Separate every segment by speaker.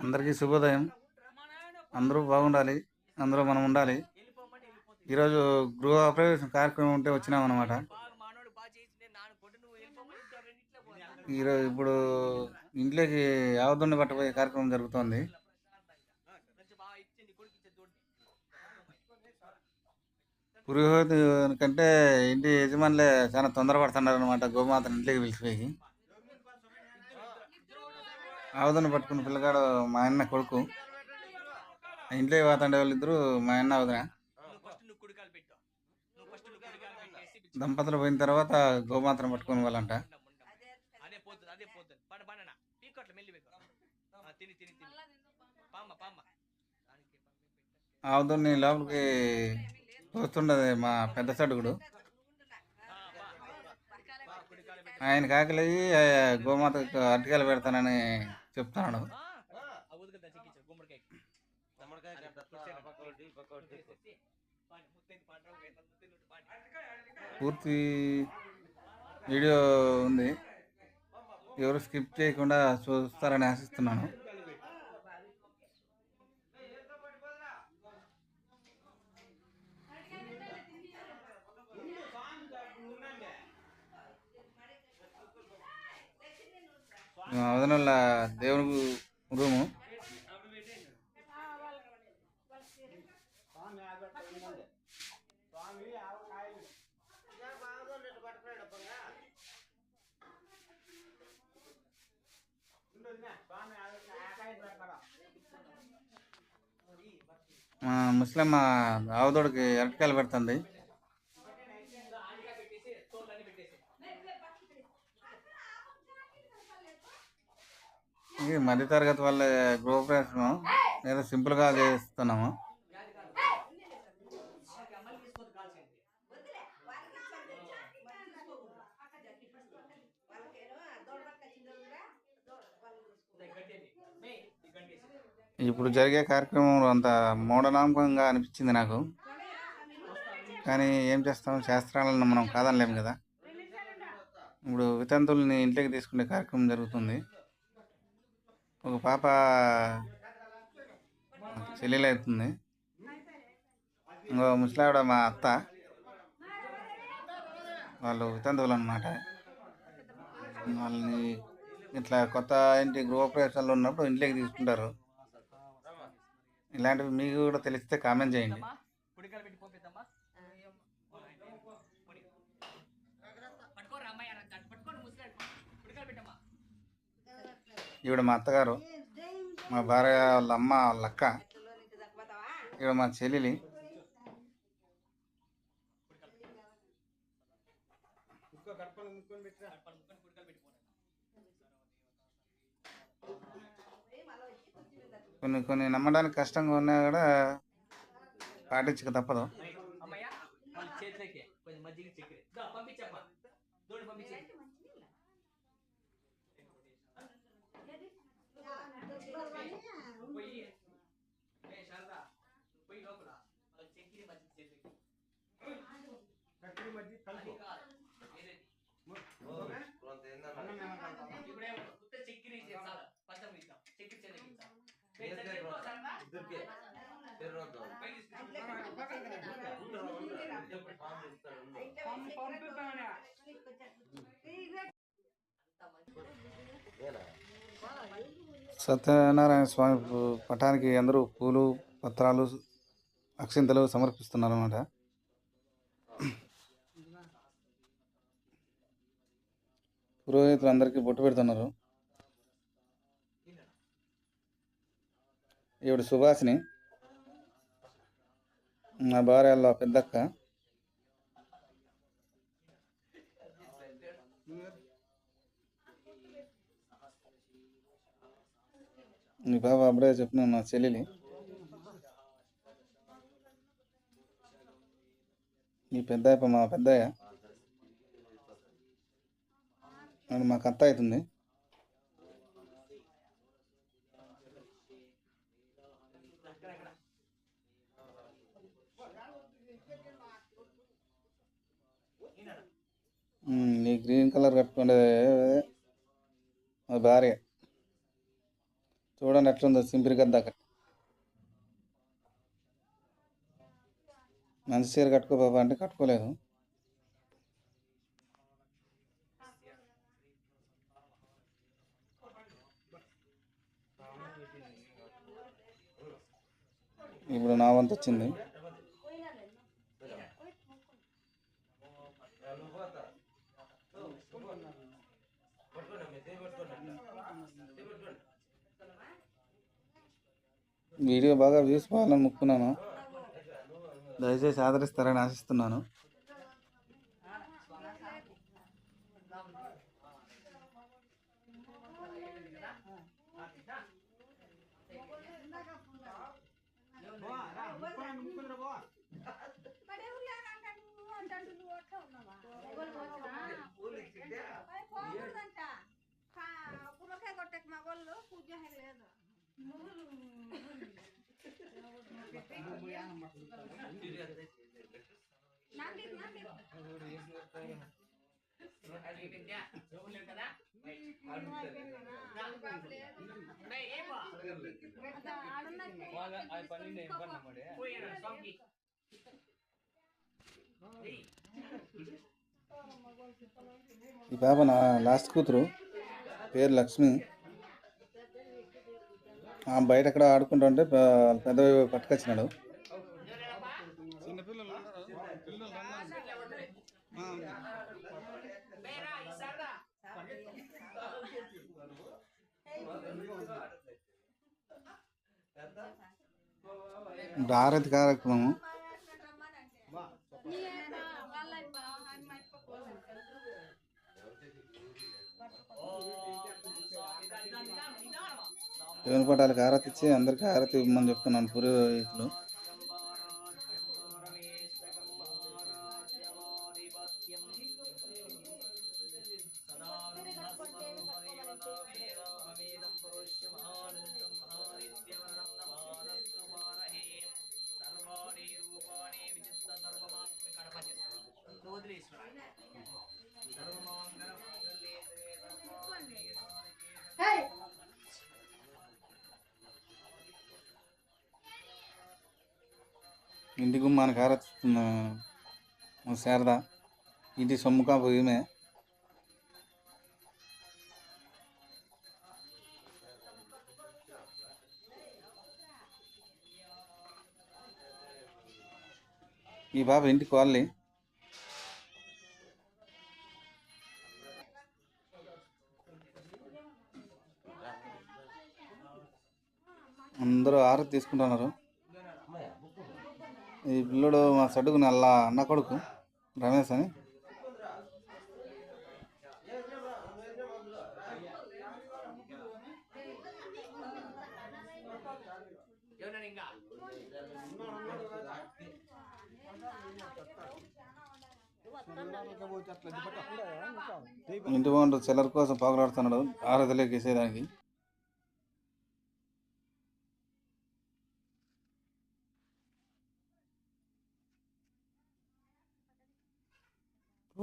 Speaker 1: అందరికీ శుభోదయం. అందరూ బాగుండాలి. అందరూ మనం ఉండాలి. ఈరోజు గృహ ప్రవేశం కార్యక్రమం ఉంటే వచ్చినాం అనమాట ఈరోజు ఇప్పుడు ఇంట్లోకి యావదుండి పట్టబోయే కార్యక్రమం జరుగుతోంది. పురోహితు కంటే ఇంటి యజమానులే చాలా తొందరపడుతున్నారు అనమాట గోమాతను ఇంట్లోకి పిలిచిపోయి. ఆవుదను పట్టుకున్న పిల్లగాడు మా అన్న కొడుకు. ఇంట్లో పోతుండే వాళ్ళిద్దరు మా అన్న వదిన దంపతులు పోయిన తర్వాత గోమాతను పట్టుకుని వాళ్ళంట
Speaker 2: అదే
Speaker 1: లోపలికి తోస్తుండదు మా పెద్ద సడుగుడు. ఆయన కాకలయ్యి గోమాతకు అరటికాయలు పెడతానని
Speaker 2: గుమ్మడికాయ.
Speaker 1: పూర్తి వీడియో ఉంది. ఎవరు స్కిప్ చేయకుండా చూస్తారని ఆశిస్తున్నాను. వదనల్ల దేవుని రూము. మా ముస్లిం మా ఆవుదోడికి ఎరటికాయలు పెడుతుంది. ఇది మధ్యతరగతి వాళ్ళ గృహప్రవేశం ఏదో సింపుల్గా చేస్తున్నాము. ఇప్పుడు జరిగే కార్యక్రమం అంత మూఢనామకంగా అనిపించింది నాకు. కానీ ఏం చేస్తాం? శాస్త్రాలను మనం కాదనలేము కదా. ఇప్పుడు వితంతుల్ని ఇంటికి తీసుకునే కార్యక్రమం జరుగుతుంది. ఒక పాప చెల్లెలు అవుతుంది ఇంకో ముసలావిడ మా అత్త. వాళ్ళు వితంతువులు అనమాట వాళ్ళని ఇట్లా కొత్త ఇంటి గృహప్రవేశాలు ఉన్నప్పుడు ఇంట్లోకి తీసుకుంటారు. ఇలాంటివి మీకు కూడా తెలిస్తే కామెంట్ చేయండి. ఈవిడ మా అత్తగారు మా భార్య వాళ్ళ అమ్మ వాళ్ళ అక్క ఈవిడ మా చెల్లెలి. కొన్ని కొన్ని నమ్మడానికి కష్టంగా ఉన్నా కూడా పాటించక తప్పదు.
Speaker 2: పంపించమ్మా. పోయి ఏ శారదా పోయి లోపల చక్కెర. ఇప్పుడే చక్కెర చాలు పచ్చం చక్కెర ఇద్దాం ఏ, చక్కెర ఎక్కువ శారదా? పై తీసుకురా.
Speaker 1: సత్యనారాయణ స్వామి పటానికి అందరూ పూలు పత్రాలు అక్షింతలు సమర్పిస్తున్నారు అన్నమాట పురోహితులు అందరికీ బొట్టు పెడుతున్నారు. ఈవిడ సుభాషిని నా భార్య వాళ్ళ పెద్దక్క. మీ బాబు అప్పుడే చెప్పిన మా చెల్లెలి. మీ పెద్ద మా పెద్దయ్య. అది మాకు అత్త అవుతుంది. నీ గ్రీన్ కలర్ కట్టుకుండే మా భార్య.
Speaker 2: చూడండి ఎట్లుందో సింపిరి గద్ద అక్కడ మంచి చీర కట్టుకో బాబా అంటే కట్టుకోలేదు. ఇప్పుడు నా వంత వచ్చింది. వీడియో బాగా వ్యూస్ పోవాలని ముక్కున్నాను దయచేసి ఆదరిస్తారని ఆశిస్తున్నాను. ఈ పాప నా లాస్ట్ కూతురు పేరు లక్ష్మి. ఆ బయట ఎక్కడ ఆడుకుంటుంటే పెద్ద పట్టుకొచ్చినాడు. ఆరతి కార్యక్రమం దేవుని పటాలకు ఆరతి ఇచ్చి అందరికీ ఆరతి ఇవ్వమని చెప్తున్నాను. పురోహితులు. ఇంటి గుమ్మానికి ఆరతి శారద. ఇంటి సొమ్ముకా కాపు ఈ బాబు ఇంటికి వాళ్ళే అందరూ ఆరతి తీసుకుంటున్నారు. ఈ పిల్లడు మా సడుగు నల్ల అన్న కొడుకు రమేష్ అని. ఇంటి బాగుంటుంది చిల్లర కోసం పాకులాడుతున్నాడు. ఆరతిలోకి వేసేదానికి.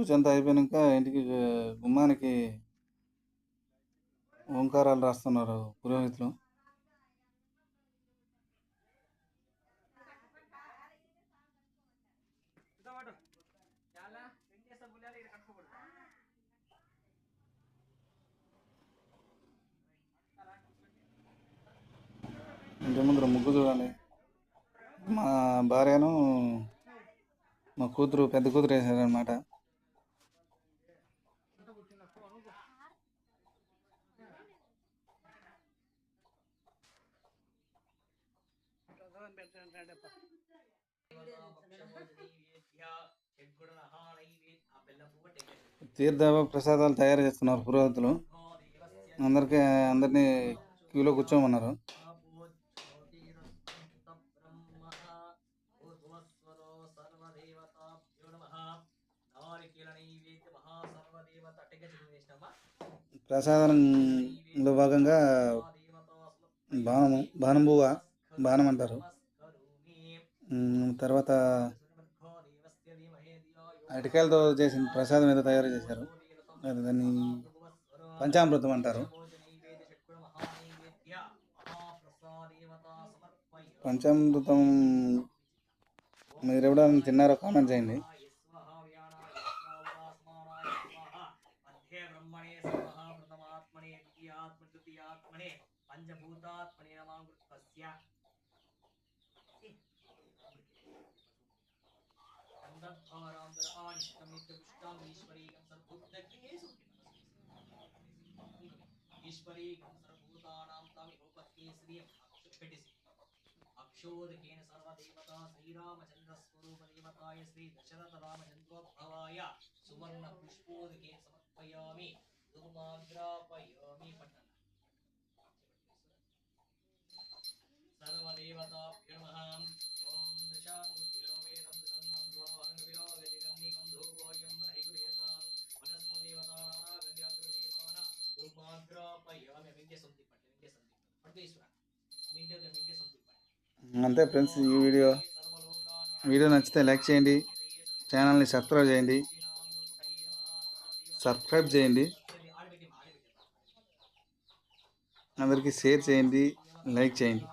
Speaker 2: పూజ అంతా అయిపోయాక ఇంటికి గుమ్మానికి ఓంకారాలు రాస్తున్నారు పురోహితులు. ఇంటి ముందర ముగ్గు చూడండి. మా భార్యను మా కూతురు పెద్ద కూతురు వేసారనమాట తీర్థ ప్రసాదాలు తయారు చేస్తున్నారు పురోహితులు. అందరికీ అందరినీ క్యూలో కూర్చోమన్నారు. ప్రసాదంలో భాగంగా బాణము బాణం పువ్వ బాణం అంటారు. తర్వాత అరటికాయలతో చేసిన ప్రసాదం ఏదో తయారు చేశారు. అది దాన్ని పంచామృతం అంటారు.
Speaker 1: పంచామృతం మీరు ఎవరైనా తిన్నారో కామెంట్ చేయండి.
Speaker 2: పంచభూతాత్మనే ईश्वरीकं सर्वभूतानां तमिहोपत्केसरीयम् अक्षपिटिसि अक्षोदकेन सर्वदेवता श्रीरामचन्द्रस्वरूपदेवताय श्रीदशरथरामचन्द्रोद्भवाय सुवर्णपुष्पोदकेन समर्पयामि धूमाग्रापयामि पठन। सर्वदेवताभ्यो नमः।
Speaker 1: అంతే ఫ్రెండ్స్ ఈ వీడియో. వీడియో నచ్చితే లైక్ చేయండి ఛానల్ని సబ్స్క్రైబ్ చేయండి సబ్స్క్రైబ్ చేయండి. అందరికీ షేర్ చేయండి లైక్ చేయండి.